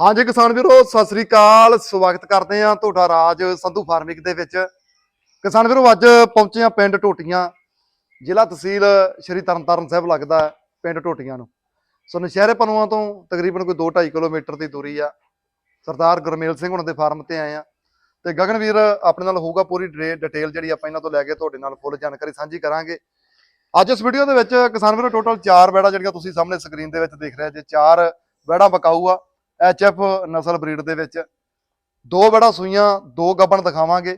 ਹਾਂਜੀ ਕਿਸਾਨ ਵੀਰੋ, ਸਤਿ ਸ੍ਰੀ ਅਕਾਲ। ਸਵਾਗਤ ਕਰਦੇ ਆ ਤੁਹਾਡਾ ਰਾਜ ਸੰਧੂ ਫਾਰਮਿੰਗ ਦੇ ਵਿੱਚ। ਕਿਸਾਨ ਵੀਰੋ, ਅੱਜ ਪਹੁੰਚੇ ਆ ਪਿੰਡ ਟੋਟੀਆਂ ਜ਼ਿਲ੍ਹਾ ਤਹਿਸੀਲ ਸ਼੍ਰੀ ਤਰਨਤਾਰਨ ਸਾਹਿਬ ਲੱਗਦਾ ਪਿੰਡ ਟੋਟੀਆਂ ਨੂੰ। ਸੋ ਨਸ਼ਹਿਰੇ ਪਨੂਆਂ ਤੋਂ ਤਕਰੀਬਨ ਕੋਈ 2.5 ਕਿਲੋਮੀਟਰ ਦੀ ਦੂਰੀ ਆ। ਸਰਦਾਰ ਗੁਰਮੇਲ ਸਿੰਘ ਹੁਣਾਂ ਦੇ ਫਾਰਮ ਤੇ ਆਏ ਆ ਤੇ ਗਗਨਵੀਰ ਆਪਣੇ ਨਾਲ ਹੋਊਗਾ ਪੂਰੀ ਡਿਟੇਲ ਜਿਹੜੀ ਆਪਾਂ ਇਹਨਾਂ ਤੋਂ ਲੈ ਕੇ ਤੁਹਾਡੇ ਨਾਲ ਫੁੱਲ ਜਾਣਕਾਰੀ ਸਾਂਝੀ ਕਰਾਂਗੇ। ਅੱਜ ਇਸ ਵੀਡੀਓ ਦੇ ਵਿੱਚ ਕਿਸਾਨ ਵੀਰੋ, ਟੋਟਲ 4 ਬੈੜਾ ਜਿਹੜੀਆਂ ਤੁਸੀਂ ਸਾਹਮਣੇ ਸਕਰੀਨ ਦੇ ਵਿੱਚ ਦੇਖ ਰਹੇ ਜੇ 4 ਬੈੜਾ ਬਕਾਊ ਆ। ਐਚਐਫ ਨਸਲ ਬਰੀਡ ਦੇ ਵਿੱਚ। ਦੋ ਬੜਾ ਸੂਈਆਂ, ਦੋ ਗੱਬਣ ਦਿਖਾਵਾਂਗੇ।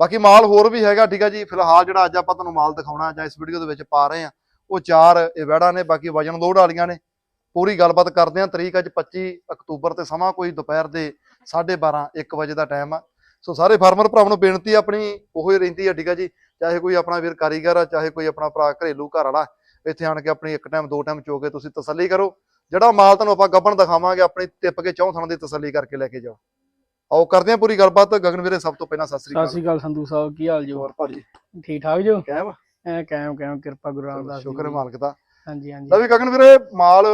ਬਾਕੀ ਮਾਲ ਹੋਰ ਵੀ ਹੈਗਾ, ਠੀਕ ਹੈ ਜੀ। ਫਿਲਹਾਲ ਜਿਹੜਾ ਅੱਜ ਆਪਾਂ ਤੁਹਾਨੂੰ ਮਾਲ ਦਿਖਾਉਣਾ, ਜਾਂ ਇਸ ਵੀਡੀਓ ਦੇ ਵਿੱਚ ਪਾ ਰਹੇ ਆ, ਉਹ ਚਾਰ ਇਹ ਵੜਾ ਨੇ, ਬਾਕੀ ਵਜਨ ਲੋਡ ਵਾਲੀਆਂ ਨੇ। ਪੂਰੀ ਗੱਲਬਾਤ ਕਰਦੇ ਆ, ਤਰੀਕ ਅੱਜ 25 ਅਕਤੂਬਰ ਤੇ ਸਮਾਂ ਕੋਈ ਦੁਪਹਿਰ ਦੇ 12:30 1 ਵਜੇ ਦਾ ਟਾਈਮ ਆ। ਸੋ ਸਾਰੇ ਫਾਰਮਰ ਭਰਾਵਾਂ ਨੂੰ ਬੇਨਤੀ ਆਪਣੀ ਉਹੋ ਹੀ ਰਹਿੰਦੀ ਆ, ਠੀਕ ਹੈ ਜੀ। ਚਾਹੇ ਕੋਈ ਆਪਣਾ ਵੀਰ ਕਾਰੀਗਰ ਆ, ਚਾਹੇ ਕੋਈ ਆਪਣਾ ਭਰਾ ਘਰੇਲੂ ਘਰ ਵਾਲਾ, ਇੱਥੇ ਆਣ ਕੇ ਆਪਣੀ ਇੱਕ ਟਾਈਮ ਦੋ ਟਾਈਮ ਚੋ ਕੇ ਤੁਸੀਂ ਤਸੱਲੀ ਕਰੋ। ਜਿਹੜਾ ਮਾਲ ਤੁਹਾਨੂੰ ਆਪਾਂ ਗੱਬਣ ਦਿਖਾਵਾਂਗੇ ਆਪਣੀ ਟਿੱਪ ਕੇ ਚੌਂ ਥਣ ਦੀ ਤਸੱਲੀ ਕਰਕੇ ਲੈ ਕੇ ਜਾਓ। ਆਓ ਕਰਦੇ ਹਾਂ ਪੂਰੀ ਗੱਲਬਾਤ। ਗਗਨ ਵੀਰੇ ਸਭ ਤੋਂ ਪਹਿਲਾਂ ਸਤਿ ਸ੍ਰੀ ਸਤਿ ਅਕਾਲ ਸ਼੍ਰੀ ਅਕਾਲ ਸੰਧੂ ਸਾਹਿਬ ਕੀ ਹਾਲ ਜੋ? ਹੋਰ ਭਾਜੀ ਠੀਕ ਠਾਕ ਜੋ? ਕਹਿਮ ਐ ਕਾਇਮ ਕਾਇਮ ਕਿਰਪਾ ਗੁਰੂ ਰਾਮਦਾਸ ਸ਼ੁਕਰ। ਮਾਲਕ ਦਾ। ਹਾਂਜੀ ਹਾਂਜੀ। ਲੈ ਵੀ ਗਗਨ ਵੀਰੇ ਮਾਲ